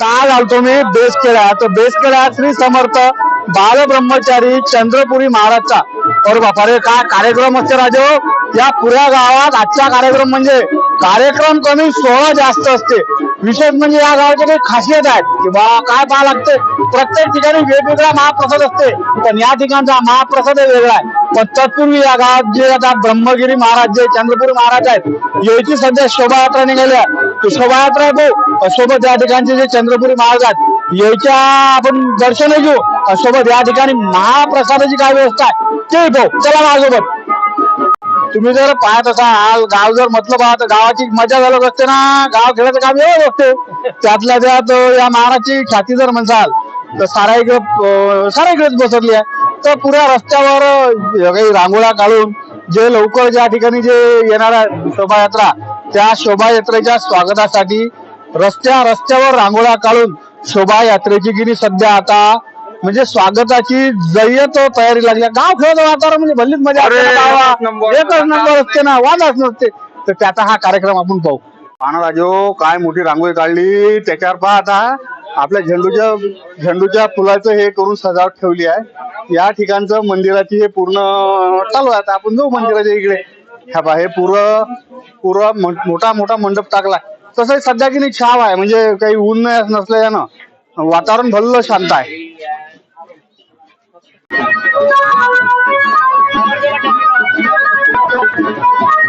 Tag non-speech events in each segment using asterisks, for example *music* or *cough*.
का घालतो मी बेस केला तर बेस केला श्री समर्थ बाल ब्रह्मचारी चंद्रपुरी महाराजचा. और बापा रे काय कार्यक्रम असते राजे हो? या पुऱ्या गावात आजचा कार्यक्रम म्हणजे कार्यक्रम कमी सोहळा जास्त असते. विशेष म्हणजे या गावाची काही खासियत आहे की बा काय पाहा लागते? प्रत्येक ठिकाणी वेगवेगळा महाप्रसाद असते. पण या ठिकाणचा महाप्रसाद वेगळा आहे. पश्चातपूर्वी या गावात जे आता ब्रह्मगिरी महाराज जे चंद्रपूर महाराज आहेत याची सध्या शोभायात्रा निघाली आहे. शोभायात्रा आहे सोबत या ठिकाणचे जे चंद्रपुरी महाराज आहेत याच्या आपण दर्शन घेऊ. सोबत या ठिकाणी महाप्रसादाची काय व्यवस्था आहे ते भाऊ चला माझ्यासोबत तुम्ही जर पाहत असाल गाव जर म्हटलं पाहत तर गावाची मजा झालं असते ना. गाव खेळायचं काम एवढं असते त्यातल्या त्यात या महाराजची ख्याती जर म्हणसाल तर सारा इकडे सारा इकडेच बसरली आहे. तर पुऱ्या रस्त्यावर काही रांगोळ्या काढून जे लवकर ज्या ठिकाणी जे येणार आहे शोभायात्रा त्या शोभायात्रेच्या स्वागतासाठी रस्त्या रस्त्यावर रांगोळ्या काढून शोभायात्रेची गिरी सध्या आता म्हणजे स्वागताची जय्यत तयारी लागली. गाव खेळाचं वातावरण म्हणजे भल्लीच मजा. एकच नंबर असते ना वादच नसते तर त्याचा हा कार्यक्रम आपण पाहू पाना राजो काय मोठी रांगोळी काढली त्याच्यावर पहा आता आपल्या झेंडूच्या झेंडूच्या फुलाचं हे करून सजावट ठेवली आहे. या ठिकाणचं मंदिराची हे पूर्ण चालू आहे आता. आपण जाऊ मंदिराच्या इकडे. ह्या पहा हे पुरं पुरं मोठा मोठा मंडप टाकला तसं सध्या की नाही छाव आहे. म्हणजे काही ऊन नाही नसल्यानं वातावरण भल्ल शांत आहे. *laughs*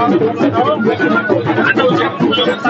Thank you.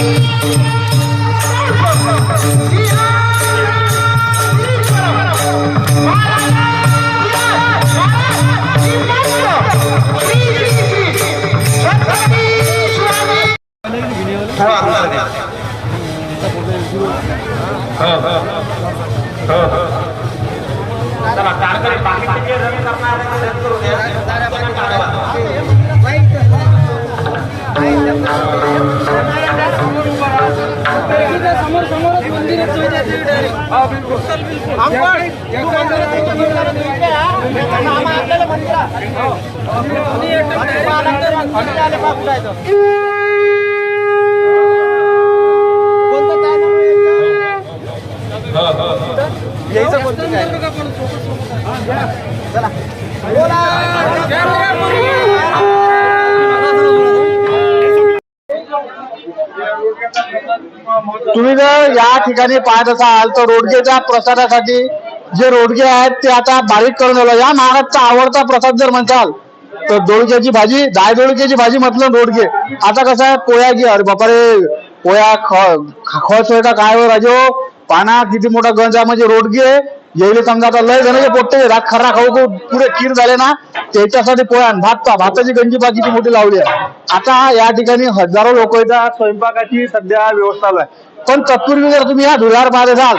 Hey! समोर समोरच मंदिर आहे तुम्ही जर या ठिकाणी पाहत असाल तर रोडगेच्या प्रसादासाठी जे रोडगे आहेत ते आता बारीक करून दिलं या महाराजचा आवडता प्रसाद जर म्हणताल तर दोडक्याची भाजी दाय दोडक्याची भाजी म्हटलं रोडगे. आता कसं आहे पोया घे. अरे बापारे पोया खच होय का काय हो राजो हो? पाना किती मोठा गंज आहे म्हणजे रोडगे. येईल समजा आता लय जण पोट्टे राग खर्रा खाऊ हो, खाऊ पुरे खीर झाले ना त्याच्यासाठी पोळ्या भात भाताची गंजी पहा किती मोठी लावली आहे. आता या ठिकाणी हजारो लोक येतात स्वयंपाकाची सध्या व्यवस्था आहे. पण तत्पूर्वी जर तुम्ही या धुळार पाहत असाल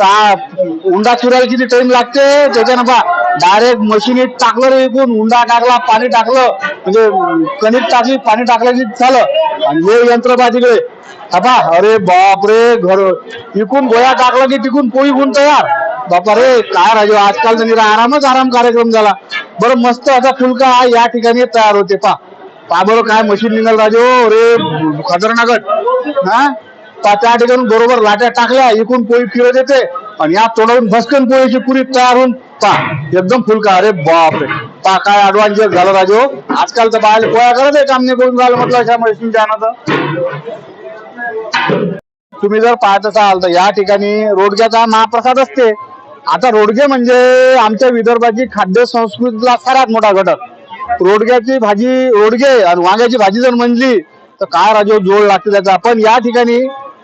तर उंडा चुरायला किती टाइम लागते त्याच्यानं नफा डायरेक्ट मशीनीत टाकलं रे इकून उंडा टाकला पाणी टाकलं म्हणजे कणिक टाकली पाणी टाकलं की झालं. आणि हे यंत्र पहा तिकडे. हा अरे बाप रे घर इकून गोळ्या टाकलं की तिकून पोळी गुण तयार. बापा रे काय राजू आजकाल तर निरा आरामच आराम कार्यक्रम झाला. बरं मस्त आता फुलका या ठिकाणी तयार होते पा. पा बरं काय मशीन निघाल राजू रे खतरनाकट हा? पा त्या ठिकाणी बरोबर लाट्या टाकल्या इकून पोळी फिरत येते आणि या तोंडावरून भस्कन पोळीची पुरी तयार होऊन पा एकदम फुलका अरे बापरे. पा काय ऍडव्हान्स झालं राजू. आजकाल तर बाहेर पोळ्या करत आहे काम नाही करून झालं म्हटलं अशा मशीनच्या तर तुम्ही जर पाहत असाल तर या ठिकाणी रोडग्याचा महाप्रसाद असते. आता रोडगे म्हणजे आमच्या विदर्भाची खाद्य संस्कृतीला सर्वात मोठा घटक. रोडग्याची भाजी रोडगे आणि वांग्याची भाजी जर म्हणली तर काय राजो जोड लागते त्याचा. पण या ठिकाणी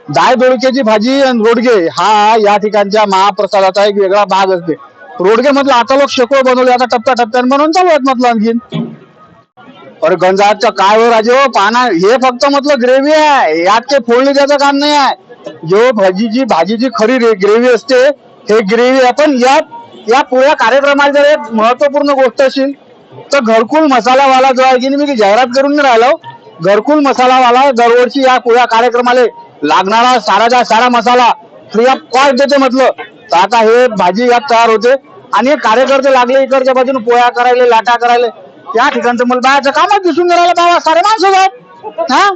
डाळ दोडक्याची भाजी आणि रोडगे हा या ठिकाणच्या महाप्रसादाचा एक वेगळा भाग असते. रोडगे मधला आता लोक शेकोळ बनवले आता टप्प्या टप्प्याने बनवून चालू आहेत म्हटलं आणखीन. अरे गंजाचं काय हो राजे हो पाना हे फक्त म्हटलं ग्रेव्ही आहे. यात काही फोडणी द्यायचं काम नाही आहे. जो भाजीची भाजीची खरी ग्रेव्ही असते हे ग्रेव्ही आहे पण यात या पुऱ्या कार्यक्रमात जर एक महत्त्वपूर्ण गोष्ट असेल तर घरकुल मसालावाला जो आहे की मी जाहिरात करून राहिलो घरकुल मसालावाला दरवर्षी या पुऱ्या कार्यक्रमाला लागणारा साराचा सारा मसाला फ्री ऑफ कॉस्ट देते म्हटलं. तर आता हे भाजी यात तयार होते. आणि कार्यकर्ते लागले इकडच्या बाजूने पोळ्या करायला लाटा करायला. या ठिकाणचं मला बायाचं कामच दिसून राहिलं. बाबा सारे माणसं आहेत. हा?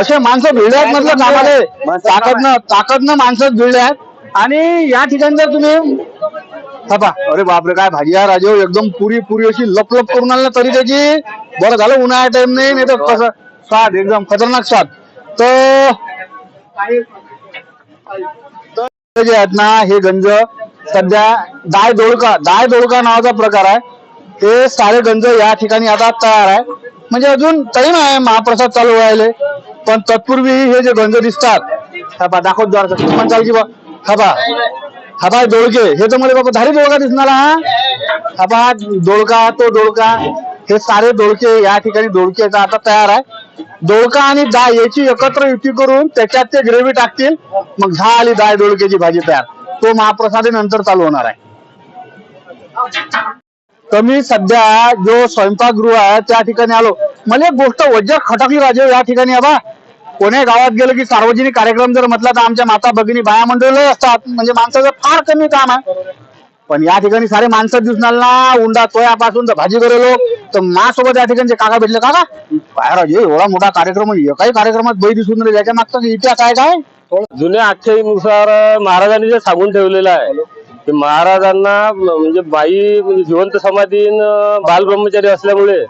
असे माणसं भिडले आहेत म्हटलं कामाले. ताकदनं ताकदनं माणसं भिडले आहेत. आणि या ठिकाणचं तुम्ही थापा अरे बापरे काय भाजी आहे राजे एकदम पुरी पुरी अशी लप लप करून आणलं तरी त्याची बरं झालं उन्हाळ्या टाइम नाही नाही तर कसं स्वाद एकदम खतरनाक स्वाद तर जे आहेत ना हे गंज सध्या दाय दोडका दाय दोडका नावाचा प्रकार आहे. ते सारे गंज या ठिकाणी आता तयार आहे. म्हणजे अजून टाइम आहे महाप्रसाद चालू व्हायले. पण तत्पूर्वी हे जे गंज दिसतात हा दाखवत जरा. पण चालची बा हा पा हा पा डोळके. हे तर मला बाबा धारी डोळका दिसणार हा? हा पा तो डोळका. हे सारे डोळके या ठिकाणी डोळके आता तयार आहे. डोळका आणि डाळ याची एकत्र युती करून त्याच्यात ते ग्रेव्ही टाकतील. मग झाली डाळ डोळक्याची भाजी तयार. तो महाप्रसादी नंतर चालू होणार आहे. तर मी सध्या जो स्वयंपाकगृह आहे त्या ठिकाणी आलो. मला एक गोष्ट वज्र खटकली राजे या ठिकाणी आबा कोण्या गावात गेलं की सार्वजनिक कार्यक्रम जर म्हटला तर आमच्या माता भगिनी बाया मंडळ असतात. म्हणजे माणसाचं फार कमी काम आहे. पण या ठिकाणी सारे माणसं दिसणार ना उंडा तोयापासून तर भाजी करेलो तर माझ्यासोबत या ठिकाणचे काका भेटले. काका राजे एवढा मोठा कार्यक्रम. एकाही कार्यक्रमात बैल दिसून राहिले. याच्या मागचा इतिहास आहे काय? जुन्या आख्यायीनुसार महाराजांनी जे सांगून ठेवलेलं आहे की महाराजांना म्हणजे बाई म्हणजे जिवंत समाधीन बाल ब्रह्मचारी असल्यामुळे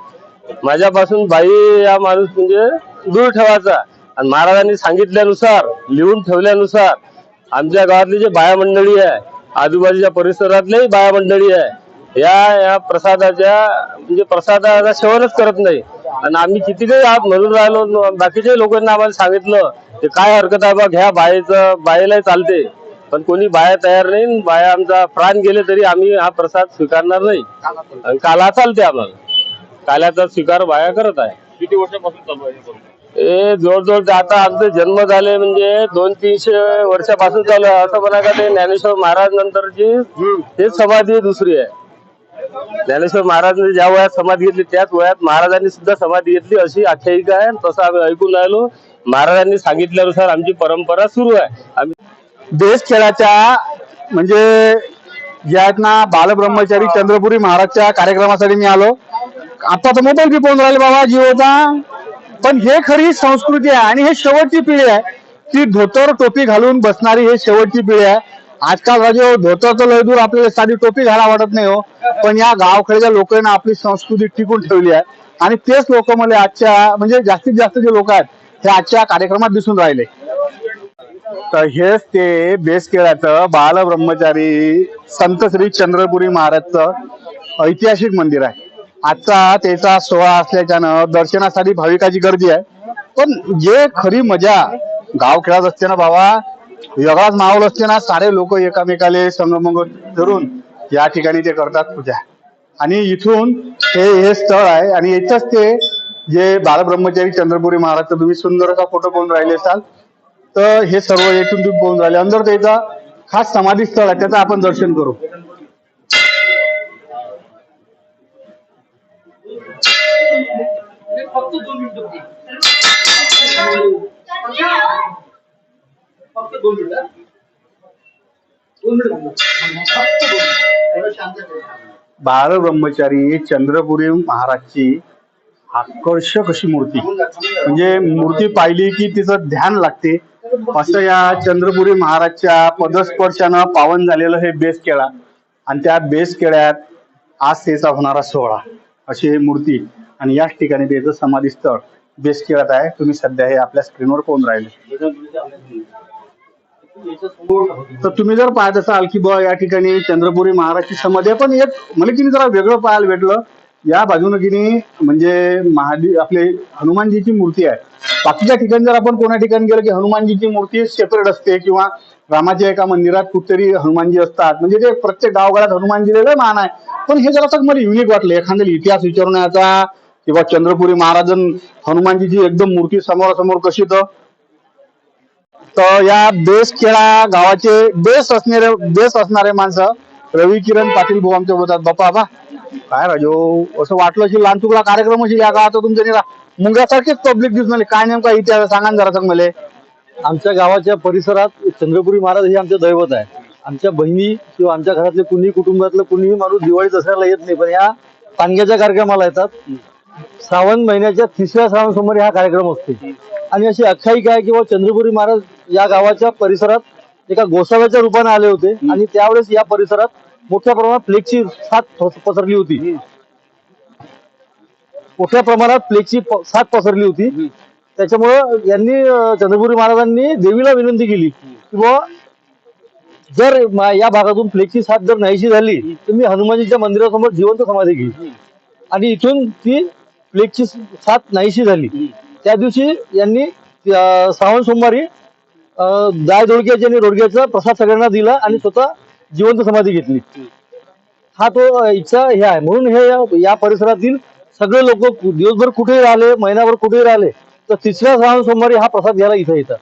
माझ्यापासून बाई या माणूस म्हणजे दूर ठेवायचा. आणि महाराजांनी सांगितल्यानुसार लिहून ठेवल्यानुसार आमच्या गावातली जे बाया मंडळी आहे आजूबाजूच्या परिसरातल्याही बाया मंडळी आहे या या प्रसादाच्या म्हणजे प्रसादाचा सेवनच करत नाही. आणि आम्ही किती काही आत म्हणून राहिलो बाकीच्या लोकांना आम्हाला सांगितलं ते काय हरकत आहे बा घ्या बायेचं बायेला चालते. पण कोणी बाया तयार नाही बाया आमचा प्राण गेले तरी आम्ही हा प्रसाद स्वीकारणार नाही. आणि काला चालते आम्हाला. काल्याचा स्वीकार बाया करत आहे. किती वर्षापासून चालू आहे हे जवळजवळ आता आमचे जन्म झाले म्हणजे दोन तीनशे वर्षापासून चालू आहे. असं म्हणा का ते ज्ञानेश्वर महाराज नंतरची हे समाधी दुसरी आहे. ज्ञानेश्वर महाराजांनी ज्या वयात समाधी घेतली त्याच वयात महाराजांनी सुद्धा समाधी घेतली. अशी आख्यायिका आहे तसं आम्ही ऐकून राहिलो. महाराजांनी सांगितल्यानुसार आमची परंपरा सुरू आहे. आम्ही देश खेळाच्या म्हणजे जे आहेत ना बालब्रह्मचारी चंद्रपुरी महाराजच्या कार्यक्रमासाठी मी आलो. आता तर मोबाईल बी पाहून राहिले बाबा जिओचा पण हे खरी संस्कृती आहे आणि हे शेवटची पिढी आहे. ती धोतर टोपी घालून बसणारी हे शेवटची पिढी आहे. आजकाल राजे हो, धोतर तर लय दूर आपल्याला साधी टोपी घाला वाटत नाही हो. पण या गावखेड्याच्या लोकांना आपली संस्कृती टिकून ठेवली आहे. आणि तेच लोक मला आजच्या म्हणजे जास्तीत जास्त जे लोक आहेत हे आजच्या कार्यक्रमात दिसून राहिले. तर हेच ते बेस केळाचं बालब्रह्मचारी संत श्री चंद्रपुरी महाराजचं ऐतिहासिक मंदिर आहे. आजचा त्याचा सोहळा असल्याच्यानं दर्शनासाठी भाविकाची गर्दी आहे. पण जे खरी मजा गाव खेळात असते ना बाबा वेगळाच माहोल असते ना सारे लोक एकामेकाले संगमंग धरून या ठिकाणी ते करतात पूजा. आणि इथून हे हे स्थळ आहे आणि याच्याच ते जे बालब्रह्मचारी चंद्रपुरी महाराजचं तुम्ही सुंदर असा फोटो पाहून राहिले असाल. तर हे सर्व येथून तुम्ही पाहून राहिले. अंदर त्याचा खास समाधी स्थळ आहे त्याचं आपण दर्शन करू. बाळ ब्रह्मचारी चंद्रपुरी महाराजची आकर्षक अशी मूर्ती म्हणजे मूर्ती पाहिली की तिचं ध्यान लागते. असं या चंद्रपुरी महाराजच्या पदस्पर्शानं पावन झालेलं हे बेस केळा. आणि त्या बेस केळ्यात आज त्याचा होणारा सोहळा. अशी मूर्ती. आणि याच ठिकाणी त्याचं समाधी स्थळ बेस केळ्यात आहे तुम्ही सध्या हे आपल्या स्क्रीनवर कोण राहिले. तर तुम्ही जर पाहत असाल की बुवा या ठिकाणी चंद्रपुरी महाराजची समाधी पण एक मला की जरा वेगळं पाहायला भेटलं. या बाजूनं किनी म्हणजे महादेव आपले हनुमानजीची मूर्ती आहे. बाकीच्या ठिकाणी जर आपण कोणा ठिकाणी गेलं की हनुमानजीची मूर्ती सेपरेट असते किंवा रामाच्या एका मंदिरात कुठेतरी हनुमानजी असतात म्हणजे ते प्रत्येक गावगाड्यात हनुमानजी लय मान आहे. पण हे जरा मला युनिक वाटलं. एखाद्या इतिहास विचारून याचा किंवा चंद्रपुरी महाराजन हनुमानजीची एकदम मूर्ती समोरासमोर कशी तर तर या बेस खेळा गावाचे बेस असणारे बेस असणारे माणसं रवी किरण पाटील भाऊ आमच्या बोलतात बाप्पा बा काय राजो असं वाटलं की लहान तुकडा कार्यक्रम असेल या गावात तुमच्या निरा मुंग्यासारखेच पब्लिक दिसून आले. काय नेमका इतिहास सांगा जरा सांग मला आमच्या गावाच्या परिसरात चंद्रपुरी महाराज हे आमचे दैवत आहे. आमच्या बहिणी किंवा आमच्या घरातले कुणी कुटुंबातलं कुणीही माणूस दिवाळी दसऱ्याला येत नाही पण या पानग्याच्या कार्यक्रमाला येतात. श्रावण महिन्याच्या तिसऱ्या श्रावण सोमवारी हा कार्यक्रम असतो. आणि अशी आख्यायिका आहे की बाबा चंद्रपुरी महाराज या गावाच्या परिसरात एका गोसाव्याच्या रूपाने आले होते. आणि त्यावेळेस या परिसरात मोठ्या प्रमाणात प्लेगची साथ पसरली होती. मोठ्या प्रमाणात प्लेगची साथ पसरली होती. त्याच्यामुळं यांनी चंद्रपुरी महाराजांनी देवीला विनंती केली की बाबा जर या भागातून प्लेगची साथ जर नाहीशी झाली तर मी हनुमानजीच्या मंदिरासमोर जिवंत समाधी घेईल आणि इथून ती प्लेगची साथ नाहीशी झाली. त्या दिवशी यांनी श्रावण सोमवारी दाय दोडक्याची आणि रोडग्याचा प्रसाद सगळ्यांना दिला आणि स्वतः जिवंत समाधी घेतली. हा तो इच्छा हे आहे. म्हणून हे या- या परिसरातील सगळे लोक दिवसभर कुठेही राहिले महिनाभर कुठेही राहिले तर तिसऱ्या श्रावण सोमवारी हा प्रसाद घ्यायला इथे येतात.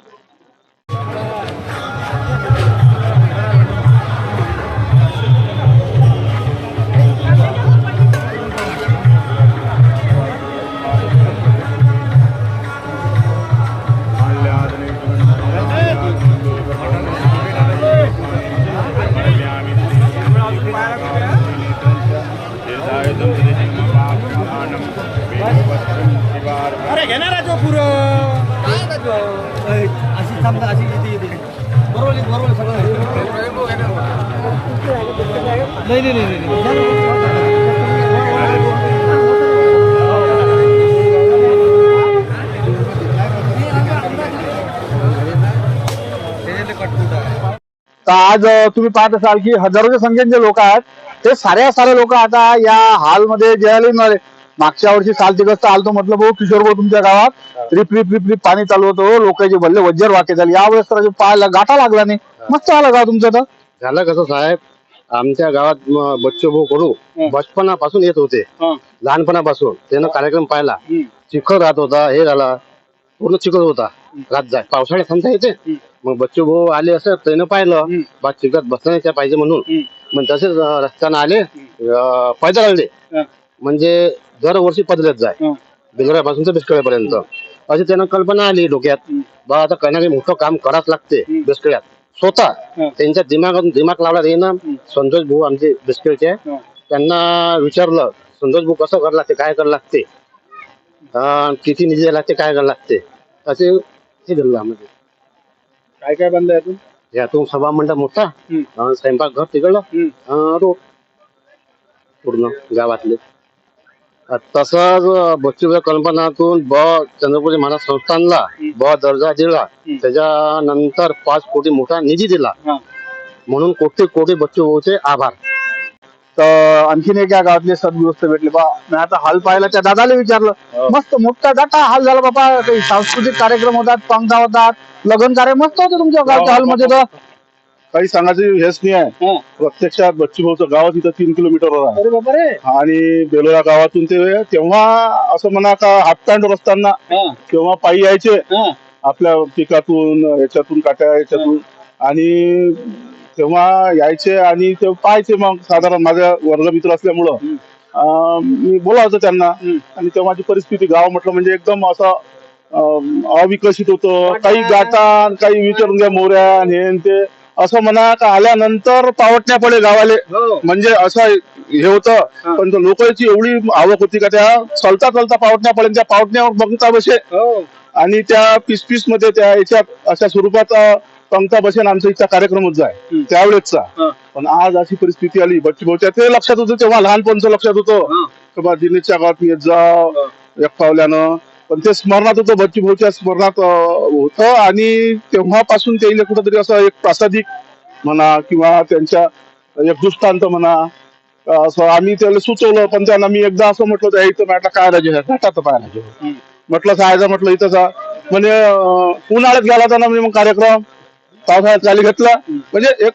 अरे घे ना राजो पुरं. अशी समजा अशी येते येते? बरोबर बरोबर सगळं. नाही नाही नाही नाही तर आज तुम्ही पाहत असाल की हजारोच्या संख्येने जे लोक आहेत ते साऱ्या सारे लोक आता या हॉलमध्ये राहिले. मागच्या वर्षी साल तिकस्त आलतो म्हटलं भाऊ किशोर भाऊ तुमच्या गावात. रिप रिप रिप रिप पाणी चालू होतं लोकांचे भल्ले वज्जर वाके झाले यावेळेस तर पाहायला गाठा लागला नाही. मस्त आलं गाव तुमचं तर. झालं कसं साहेब आमच्या गावात बच्चू भाऊ कडू बचपनापासून येत होते. लहानपणापासून. त्यानं कार्यक्रम पाहिला. चिखल राहत होता हे झाला. पूर्ण चिखल होता. रात जाय पावसाळ्यात थांबता येते मग बच्चू भाऊ आले असं त्यानं पाहिलं. बा चिखल बसण्याच्या पाहिजे म्हणून. मग तसेच रस्त्यानं आले. पैदल आले. म्हणजे दरवर्षी बदलत जाय. बिलऱ्यापासून तर बिस्कळ्यापर्यंत अशी त्यांना कल्पना आली डोक्यात. बा आता काही मोठं काम करावंच लागते बेसकळ्यात. स्वतः त्यांच्या दिमागातून दिमाग लावला ते ना संतोष भाऊ आमचे बेसकळचे. त्यांना विचारलं संतोष भाऊ कसं करावं लागते? काय करावं लागते? किती निधी द्यायला लागते? काय करावं लागते? असे हे दिलं आम्हाला. काय काय बनलं यातून यातून सभा मंडप मोठा. हम्म. अं, स्वयंपाक घर तिकडलं रोड पूर्ण गावातले. तसंच बच्चूभाई कल्पनातून ब चंद्रपुरी महाराज संस्थानला ब दर्जा दिला त्याच्यानंतर पाच कोटी मोठा निधी दिला. हा. म्हणून कोटी कोटी बच्चू भाऊचे आभार. तर आणखीन एक या गावातले सद्गृहस्थ भेटले. बा मी आता हाल पाहिला त्या दादाला विचारलं. मस्त मोठा दाटा हाल झाला बाबा. काही सांस्कृतिक कार्यक्रम होतात पंक्ता होतात लग्न कार्य मस्त होते तुमच्या गावच्या हॉलमध्ये तर. काही सांगायचं हेच नाही आहे. प्रत्यक्षात बच्चूभाऊचं गाव तिथं तीन किलोमीटरवर आहे. अरे बाबा रे आणि बेलोरा गावातून ते तेव्हा असं म्हणा का पॅन्ट असताना तेव्हा पायी यायचे. आपल्या पिकातून याच्यातून काट्या याच्यातून आणि तेव्हा यायचे आणि ते पाहायचे मग साधारण माझ्या वर्गमित्र असल्यामुळं. मी बोलावतो त्यांना. आणि तेव्हाची परिस्थिती गाव म्हटलं म्हणजे एकदम असं अविकसित होतं. काही गाटा काही विचारून घ्या मोऱ्या आणि हे आणि ते. असं म्हणा का आल्यानंतर पावटण्या पडे गावाले म्हणजे असं हे होतं. पण लोकांची एवढी आवक होती का त्या चलता चलता पावटण्या पडे त्या पावटण्यावर बघता बसे. आणि त्या पीस पीसमध्ये त्या याच्यात अशा स्वरूपात पंक्ता बसेन आमचा इथचा कार्यक्रम होत जाय. त्यावेळेसचा पण आज अशी परिस्थिती आली. बच्ची भाऊच्या ते लक्षात होतं तेव्हा लहानपणचं लक्षात होतं. की बा दिनेशच्या गावात मी येत जा एक पावल्यानं. पण ते स्मरणात होतं बच्ची भाऊच्या स्मरणात होतं आणि तेव्हापासून त्याला कुठंतरी असं एक प्रासादिक म्हणा किंवा त्यांच्या एक दृष्टांत म्हणा असं आम्ही त्याला सुचवलं पण त्यांना मी एकदा असं म्हटलं होतं "हे इथं म्हटलं काय राजे घाटात पाय राजे म्हटलं जायचं म्हटलं इथं जा. म्हणजे उन्हाळ्यात गेला होता ना म्हणजे मग कार्यक्रम पावसाळ्यात चाली घेतला. म्हणजे एक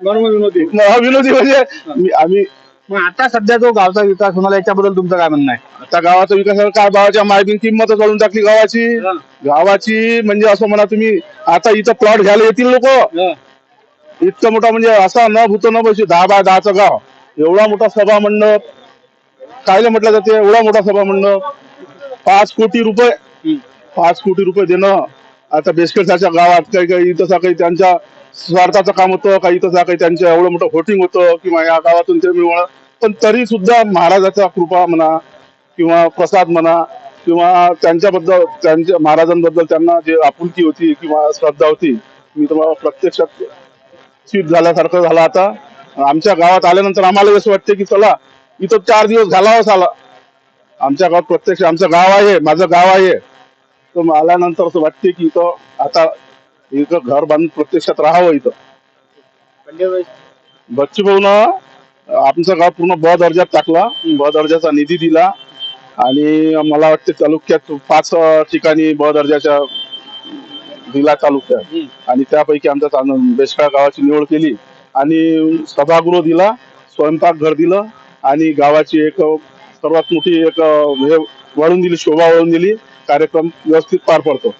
विनोदी. विनोदी म्हणजे आम्ही मग आता सध्या जो गावचा विकास होणार याच्याबद्दल तुमचं काय म्हणणं आहे? आता गावाचा विकास काय भावाच्या मायबीन किंमत वाढून टाकली गावाची? गावाची म्हणजे असं म्हणा तुम्ही आता इथं प्लॉट घ्यायला येतील लोक. इतकं मोठा म्हणजे असा न भूत न बशी दहा बाय दहाचं गाव. एवढा मोठा सभा मंडप. कायले म्हटलं जाते? एवढा मोठा सभा मंडप. पाच कोटी रुपये. पाच कोटी रुपये देणं. आता बेसकेटच्या गावात काही काही तसा काही त्यांच्या स्वार्थाचं काम होतं काही तसा काही त्यांचं एवढं मोठं होटिंग होतं किंवा या गावातून ते मिळवणं. पण तरी सुद्धा महाराजाचा कृपा म्हणा किंवा प्रसाद म्हणा किंवा त्यांच्याबद्दल त्यांच्या महाराजांबद्दल त्यांना जे आपुलकी होती किंवा श्रद्धा होती मी तुम्हाला प्रत्यक्षात सिद्ध झाल्यासारखं झालं आता. आमच्या गावात आल्यानंतर आम्हाला असं वाटते की चला इथं चार दिवस घालावाच आला. आमच्या गावात प्रत्यक्ष आमचं गाव आहे माझं गाव आहे. तर मग आल्यानंतर असं वाटते की इथं आता इथं घर बांधून प्रत्यक्षात राहावं इथं. बच्चू भाऊ ना आमचं गाव पूर्ण ब दर्जात टाकला ब दर्जाचा निधी दिला आणि मला वाटते तालुक्यात पाच ठिकाणी ब दर्जाच्या दिला तालुक्यात. आणि त्यापैकी आमच्या बेसकाळ गावाची निवड केली आणि सभागृह दिला स्वयंपाकघर दिलं आणि गावाची एक सर्वात मोठी एक हे वाढून दिली शोभा वाढून दिली कार्यक्रम व्यवस्थित पार पडतो.